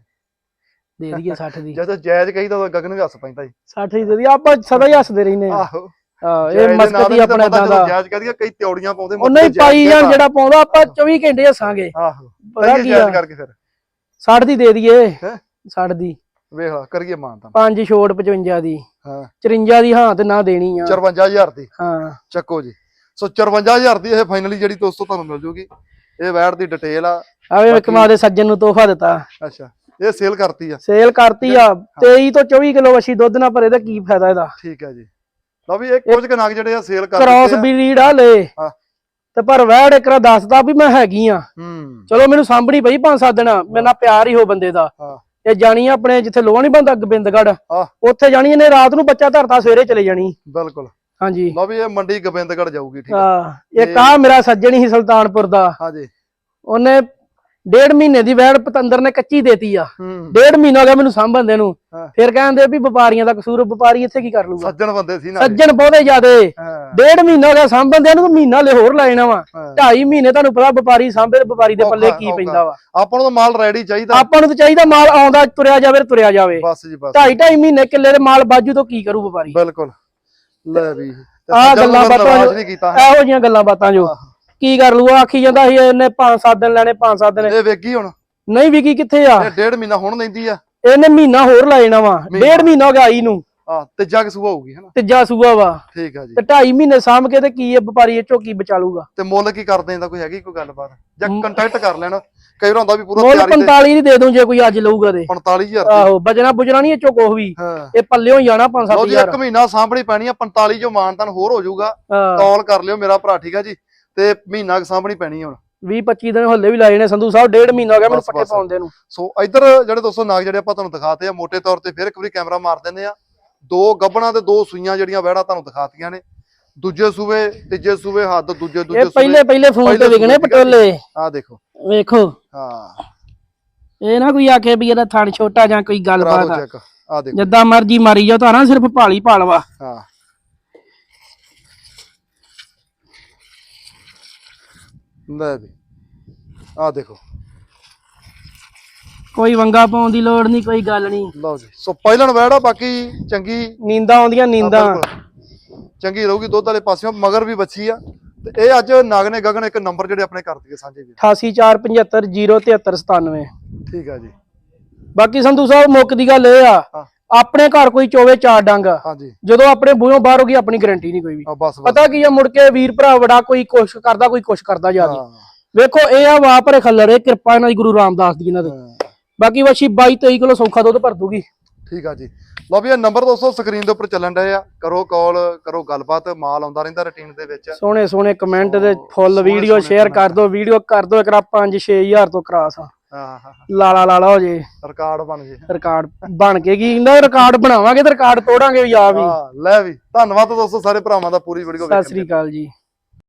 ਦੇ ਦਈਏ 60 ਦੀ। ਜਦੋਂ ਜਾਇਜ਼ ਕਹੀਦਾ ਤਾਂ ਗਗਨ ਵੀ ਹੱਸ ਪੈਂਦਾ ਜੀ। 60 ਦੀ ਦੇ ਦਈਏ ਆਪਾਂ ਸਦਾ ਹੀ ਹੱਸਦੇ ਰਹਿੰਦੇ ਆ ਆਹੋ। ਇਹ ਦੇ ਮਸਕਤੀ ਆਪਣਾ ਇਦਾਂ ਦਾ। ਜਾਇਜ਼ ਕਹਦੀ ਕਈ ਤਿਉੜੀਆਂ ਪਾਉਂਦੇ ਉਹ ਨਹੀਂ ਪਾਈ ਜਾਣ ਜਿਹੜਾ ਪਾਉਂਦਾ ਆਪਾਂ 24 ਘੰਟੇ ਹੱਸਾਂਗੇ। ਆਹੋ। ਪਤਾ ਕੀ ਜਾਇਜ਼ ਕਰਕੇ ਫਿਰ। 60 ਦੀ ਦੇ ਦਈਏ। ਹੈਂ? 60 ਦੀ। ਵੇਖ ਲਾ ਕਰੀਏ ਮਾਨਤਾ ਪੰਜ ਛੋੜ 55 ਦੀ। ਹਾਂ। 54 ਦੀ ਹਾਂ ਤੇ ਨਾ ਦੇਣੀ ਆ। 54000 ਦੀ। ਹਾਂ। ਚੱਕੋ ਜੀ। ਸੋ 54000 ਦੀ ਇਹ ਫਾਈਨਲੀ ਜਿਹੜੀ ਦੋਸਤੋ ਤੁਹਾਨੂੰ ਮਿਲ ਜੂਗੀ। ਇਹ ਵੈੜ ਦੀ ਡਿਟੇਲ ਆ। ਆਵੇ ਇੱਕ ਮਾਂ ਦੇ ਸੱਜਣ ਨੂੰ ਤੋਹਫਾ ਦਿੱਤਾ। ਅੱਛਾ। ਇਹ ਸੇਲ ਕਰਤੀ ਆ। ਸੇਲ ਕਰਤੀ ਆ। 23 ਤੋਂ 24 ਕਿਲੋ ਵਛੀ ਦੁੱਧ ਨਾ ਭਰੇ ਤਾਂ ਕੀ ਫਾਇਦਾ ਇਹਦਾ? ਠੀਕ ਹੈ ਜੀ। ਲਓ ਵੀ ਇਹ ਕੁਝ ਕੁ ਨਗ ਜਿਹੜੇ ਆ ਸੇਲ ਕਰ ਕ੍ਰਾਸ ਆ। ਬਰੀਡ ਆ ਲੈ। ਤੇ ਪਰ ਵੈੜ ਇਕਰਾ ਦੱਸਦਾ ਵੀ ਮੈਂ ਹੈਗੀ ਆ। ਹੂੰ। ਚਲੋ ਮੈਨੂੰ ਸਾਂਭਣੀ ਪਈ ਪੰਜ ਸੱਤ ਦਿਨ। ਮੇਰੇ ਨਾਲ ਪਿਆਰ ਹੀ ਹੋ ਬੰਦੇ ਦਾ। ਇਹ ਜਾਣੀ ਆ ਆਪਣੇ ਜਿੱਥੇ ਲੋਹਾ ਨਹੀਂ ਬੰਦਾ ਗੋਬਿੰਦਗੜ੍ਹ। ਹਾਂ। ਉੱਥੇ ਜਾਣੀ ਇਹਨੇ ਰਾਤ ਨੂੰ ਬੱਚਾ ਧਰਤਾ ਸਵੇਰੇ ਚਲੇ ਜਾਣੀ। ਬਿਲਕੁਲ। ਹਾਂਜੀ। ਲਓ ਵੀ ਇਹ ਮੰਡੀ ਗੋਬਿੰਦਗੜ੍ਹ ਜਾਊਗੀ ਠੀਕ ਹੈ ਹਾਂ। ਇੱਕ ਆ ਮੇਰਾ ਸੱਜਣ ਹੀ ਸੁਲਤਾਨਪੁਰ ਦਾ। ਹਾਂਜੀ ਉਹਨੇ ਡੇਢ ਮਹੀਨੇ ਦੀ ਵੈੜ ਪਤੰਦਰ ਨੇ ਕੱਚੀ ਦੇਤੀ ਆ। ਡੇਢ ਮਹੀਨਾ ਹੋ ਗਿਆ ਮੈਨੂੰ ਸਾਂਭਣ ਦੇ ਨੂੰ। ਫਿਰ ਕਹਿੰਦੇ ਵੀ ਵਪਾਰੀਆਂ ਦਾ ਕਸੂਰ ਵਪਾਰੀ ਇੱਥੇ ਕੀ ਕਰ ਲੂਗਾ? ਸੱਜਣ ਬੰਦੇ ਸੀ ਨਾ ਸੱਜਣ ਬਹੁਤੇ ਜ਼ਿਆਦੇ। ਡੇਢ ਮਹੀਨਾ ਹੋ ਗਿਆ ਸਾਂਭਣ ਦੇ ਨੂੰ ਮਹੀਨਾ ਲੈ ਹੋਰ ਲੈ ਜਾਣਾ ਵਾ। ਢਾਈ ਮਹੀਨੇ ਤੁਹਾਨੂੰ ਪਤਾ ਵਪਾਰੀ ਸਾਂਭੇ ਵਪਾਰੀ ਦੇ ਪੱਲੇ ਕੀ। ਪੈਂਦਾ ਵਾ। ਆਪਾਂ ਨੂੰ ਤਾਂ ਮਾਲ ਰੈਡੀ ਚਾਹੀਦਾ। ਆਪਾਂ ਨੂੰ ਤਾਂ ਚਾਹੀਦਾ ਮਾਲ ਆਉਂਦਾ ਤੁਰਿਆ ਜਾਵੇ ਤੁਰਿਆ ਜਾਵੇ। ਬਸ ਜੀ ਬਸ। ਢਾਈ ਢਾਈ ਮਹੀਨੇ ਕਿੱਲੇ ਦੇ ਮਾਲ ਬਾਜੂ ਤੋਂ ਕੀ ਕਰੂ ਵਪਾਰੀ? ਬਿਲਕੁਲ। ਲੈ ਵੀ। ਸੱਜਣ ਗੱਲਾਂ ਬਾਤਾਂ ਇਹੋ ਜੀਆਂ ਗੱਲਾਂ ਬਾਤਾਂ ਜੋ। ਕੀ ਕਰ ਲੂਗਾ ਆਖੀ ਜਾਂਦਾ ਸੀ ਇਹਨੇ 5-7 ਦਿਨ ਲੈਣੇ 5-7 ਦਿਨ। ਇਹ ਵੇਗੀ ਹੁਣ? ਨਹੀਂ ਵਿਕੀ ਕਿੱਥੇ ਆ? ਇਹ ਡੇਢ ਮਹੀਨਾ ਹੁਣ ਲੈਂਦੀ ਆ। ਇਹਨੇ ਮਹੀਨਾ ਹੋਰ ਲੈ ਜਾਣਾ ਵਾ। ਡੇਢ ਮਹੀਨਾ ਹੋ ਗਿਆ ਆਈ ਨੂੰ। ਆ ਤੀਜਾ ਕਸੂਆ ਹੋਊਗੀ ਹਨਾ? ਤੀਜਾ ਸੂਆ ਵਾ। ਠੀਕ ਆ ਜੀ। ਤੇ ਢਾਈ ਮਹੀਨੇ ਸਾਂਭ ਕੇ ਤੇ ਕੀ ਇਹ ਵਪਾਰੀ ਇਹ ਚੋਂ ਕੀ ਬਚਾ ਲੂਗਾ ਤੇ ਮੁੱਲ ਕੀ ਕਰਦੇ ਇਹਦਾ ਕੋਈ ਹੈਗੀ ਕੋਈ ਗੱਲਬਾਤ? ਜਾਂ ਕੰਟੈਕਟ ਕਰ ਲੈਣਾ। ਕਈ ਵਾਰ ਹੁੰਦਾ ਵੀ ਪੂਰਾ ਤਿਆਰੀ ਤੇ 45 ਦੀ ਦੇ ਦੂੰ ਜੇ ਕੋਈ ਅੱਜ ਲਊਗਾ ਤੇ। 45000 ਦੀ। ਆਹੋ ਬਜਣਾ ਬੁਜਣਾ ਨਹੀਂ ਇਹ ਚੋਂ ਕੁਛ ਵੀ। ਇਹ ਪੱਲਿਓਂ ਹੀ ਜਾਣਾ ਲਓ ਜੀ 5-7000 ਇੱਕ ਮਹੀਨਾ ਸਾਂਭਣੀ ਪੈਣੀ ਆ 45 ਜੋ ਮਾਨਤਨ ਹੋਰ ਹੋ ਜਾਊਗਾ। ਕਾਲ ਕਰ ਲਿਓ ਮੇਰਾ ਭਰਾ ਠੀਕ ਆ ਜੀ? ਤੇ ਮਹੀਨਾ ਕੁ ਸਾਂਭਣੀ ਪੈਣੀ ਹੁਣ। 20-25 ਦਿਨ ਹੱਲੇ ਵੀ ਲਾਏ ਨੇ ਸੰਧੂ ਸਾਹਿਬ ਡੇਢ ਮਹੀਨਾ ਹੋ ਗਿਆ ਮੈਨੂੰ ਬਸ। ਪਾਉਂਦੇ ਨੂੰ। ਸੋ ਇੱਧਰ ਜਿਹੜੇ ਦੋਸਤੋ ਨਾਗ ਜਿਹੜੇ ਆਪਾਂ ਤੁਹਾਨੂੰ ਦਿਖਾਤੇ ਆ ਮੋٹے ਤੌਰ ਤੇ ਫਿਰ ਇੱਕ ਵਾਰੀ ਕੈਮਰਾ ਮਾਰ ਦਿੰਦੇ ਆ। ਦੋ ਗੱਬਣਾ ਤੇ ਦੋ ਸੂਈਆਂ ਜਿਹੜੀਆਂ ਵਹਿੜਾ ਤੁਹਾਨੂੰ ਦਿਖਾਤੀਆਂ ਨੇ। ਦੂਜੇ ਸੂਵੇ ਤੀਜੇ ਸੂਵੇ ਹੱਦ ਦੂਜੇ ਦੂਜੇ ਇਹ ਪਹਿਲੇ ਪਹਿਲੇ ਫੋਨ ਤੇ ਵਿਕਣੇ ਜੀ। ਪਟੋਲੇ। ਆ ਦੇਖੋ। ਵੇਖੋ। ਹਾਂ। ਇਹ ਨਾ ਕੋਈ ਆਖੇ ਵੀ ਇਹਦਾ ਥਣ ਛੋਟਾ ਜਾਂ ਕੋਈ ਗੱਲਬਾਤ ਆ। ਦੇਖੋ। ਜਿੱਦਾਂ ਮਰਜ਼ੀ ਮਾਰੀ ਜਾਓ ਤਾਂ ਨਾ ਸਿਰਫ ਭਾਲੀ ਭਾਲਵਾ। ਹਾਂ। ਲੈ ਵੀ। ਆ ਦੇਖੋ। ਕੋਈ ਵੰਗਾ ਪਾਉਣ ਦੀ ਲੋੜ ਨਹੀਂ ਕੋਈ ਗੱਲ ਨਹੀਂ। ਲਓ ਜੀ ਸੋ ਪਹਿਲਣ ਵਹਿੜਾ ਬਾਕੀ ਚੰਗੀ ਨੀਂਦਾਂ ਆਉਂਦੀਆਂ ਨੀਂਦਾਂ। ਬਿਲਕੁਲ। ਚੰਗੀ ਰਹੂਗੀ ਦੁੱਧ ਵਾਲੇ ਪਾਸਿਓਂ ਮਗਰ ਵੀ ਬੱਚੀ ਆ। ਤੇ ਇਹ ਅੱਜ ਨਗ ਨੇ ਗਗਨ ਇੱਕ ਨੰਬਰ ਜਿਹੜੇ ਆਪਣੇ ਕਰ ਦਈਏ ਸਾਂਝੇ ਵੀ 8847507397 ਠੀਕ ਆ ਜੀ। ਬਾਕੀ ਸੰਧੂ ਸਾਹਿਬ ਮੁੱਕ ਦੀ ਗੱਲ ਇਹ ਆ ਹਾਂ। ਆਪਣੇ ਘਰ ਕੋਈ ਚੋਵੇ ਚਾਰ ਡੰਗ। ਹਾਂਜੀ। ਜਦੋਂ ਆਪਣੇ ਬੂਹੋਂ ਬਾਹਰ ਹੋ ਗਈ ਆਪਣੀ ਗਾਰੰਟੀ ਨਹੀਂ ਕੋਈ ਵੀ। ਆ ਬਸ ਬਸ। ਪਤਾ ਕੀ ਆ ਮੁੜ ਕੇ ਵੀਰ ਭਰਾ ਵੜਾ ਕੋਈ ਕੁਛ ਕਰਦਾ ਕੋਈ ਕੁਛ ਕਰਦਾ ਜ਼ਿਆਦਾ ਹਾਂ, ਵੇਖੋ ਇਹ ਆ ਵਾਪਰੇ ਖੱਲਰ ਇਹ ਕਿਰਪਾ ਇਹਨਾਂ ਦੀ ਗੁਰੂ ਰਾਮਦਾਸ ਦੀ ਇਹਨਾਂ ਦੀ। ਹਾਂ। ਬਾਕੀ ਵਛੀ 22 23 ਕਿਲੋ ਸੌਖਾ ਦੁੱਧ ਭਰ ਦੂਗੀ। ਠੀਕ ਆ ਜੀ। ਲਓ ਵੀ ਇਹ ਨੰਬਰ ਦੋਸਤੋ ਸਕਰੀਨ ਦੇ ਉੱਪਰ ਚੱਲਣ ਡਏ ਆ। ਕਰੋ ਕਾਲ ਕਰੋ ਗੱਲਬਾਤ ਮਾਲ ਆਉਂਦਾ ਰਹਿੰਦਾ ਰੁਟੀਨ ਦੇ ਵਿੱਚ। ਸੋਹਣੇ ਸੋਹਣੇ ਕਮੈਂਟ ਦੇ ਫੁੱਲ ਸੋਹਣੇ ਵੀਡੀਓ ਸੋਹਣੇ ਸ਼ੇਅਰ comment। ਕਰ ਦਿਓ ਵੀਡੀਓ ਕਰ ਦਿਓ ਇੱਕ 5 6000 ਤੋਂ ਕਰਾਸ ਆ। ਲਾਲਾ ਲਾਲਾ ਹੋ ਜੇ। ਰਿਕਾਰਡ ਬਣ ਜੇ। ਰਿਕਾਰਡ ਬਣ ਕੇ ਕੀ ਕਹਿੰਦਾ ਰਿਕਾਰਡ ਬਣਾਵਾਂਗੇ ਤੇ ਰਿਕਾਰਡ ਤੋੜਾਂਗੇ ਵੀ ਆ ਵੀ ਹਾਂ ਲੈ ਵੀ। ਧੰਨਵਾਦ ਦੋਸਤੋ ਸਾਰੇ ਭਰਾਵਾਂ ਦਾ ਪੂਰੀ ਵੀਡੀਓ ਸਤਿ ਸ੍ਰੀ ਅਕਾਲ ਜੀ।